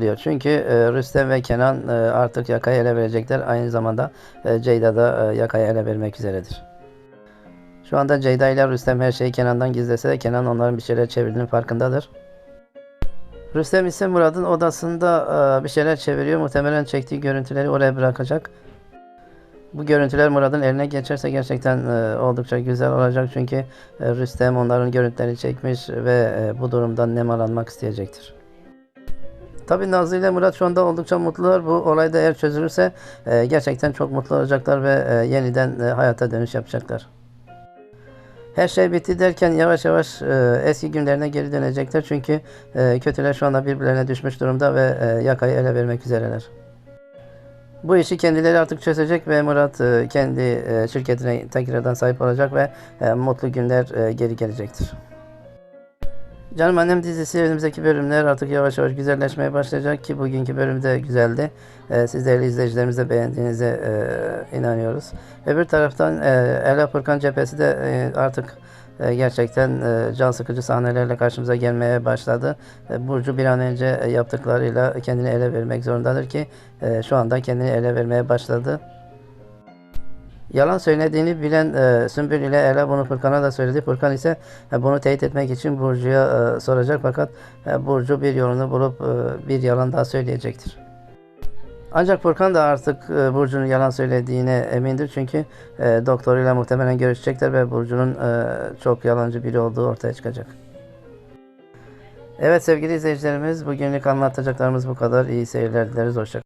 diyor. Çünkü e, Rüstem ve Kenan e, artık yakayı ele verecekler. Aynı zamanda e, Ceyda da e, yakayı ele vermek üzeredir. Şu anda Ceyda ile Rüstem her şeyi Kenan'dan gizlese de Kenan onların bir şeyler çevirdiğinin farkındadır. Rüstem ise Murat'ın odasında e, bir şeyler çeviriyor. Muhtemelen çektiği görüntüleri oraya bırakacak. Bu görüntüler Murat'ın eline geçerse gerçekten e, oldukça güzel olacak. Çünkü e, Rüstem onların görüntülerini çekmiş ve e, bu durumdan nemalanmak isteyecektir. Tabii Nazlı ile Murat şu anda oldukça mutlular. Bu olay da eğer çözülürse e, gerçekten çok mutlu olacaklar ve e, yeniden e, hayata dönüş yapacaklar. Her şey bitti derken yavaş yavaş e, eski günlerine geri dönecekler. Çünkü e, kötüler şu anda birbirlerine düşmüş durumda ve e, yakayı ele vermek üzereler. Bu işi kendileri artık çözecek ve Murat e, kendi e, şirketine tekrardan sahip olacak ve e, mutlu günler e, geri gelecektir. Canım Annem dizisi önümüzdeki bölümler artık yavaş yavaş güzelleşmeye başlayacak ki bugünkü bölüm de güzeldi. Ee, siz değerli izleyicilerimiz de beğendiğinize e, inanıyoruz. Öbür taraftan e, Ela Furkan cephesi de e, artık e, gerçekten e, can sıkıcı sahnelerle karşımıza gelmeye başladı. E, Burcu bir an önce e, yaptıklarıyla kendini ele vermek zorundadır ki e, şu anda kendini ele vermeye başladı. Yalan söylediğini bilen e, Sümbül ile Ela bunu Furkan'a da söyledi. Furkan ise e, bunu teyit etmek için Burcu'ya e, soracak fakat e, Burcu bir yolunu bulup e, bir yalan daha söyleyecektir. Ancak Furkan da artık e, Burcu'nun yalan söylediğine emindir çünkü e, doktoruyla muhtemelen görüşecekler ve Burcu'nun e, çok yalancı biri olduğu ortaya çıkacak. Evet sevgili izleyicilerimiz bugünlük anlatacaklarımız bu kadar. İyi seyirler dileriz. Hoşçakalın.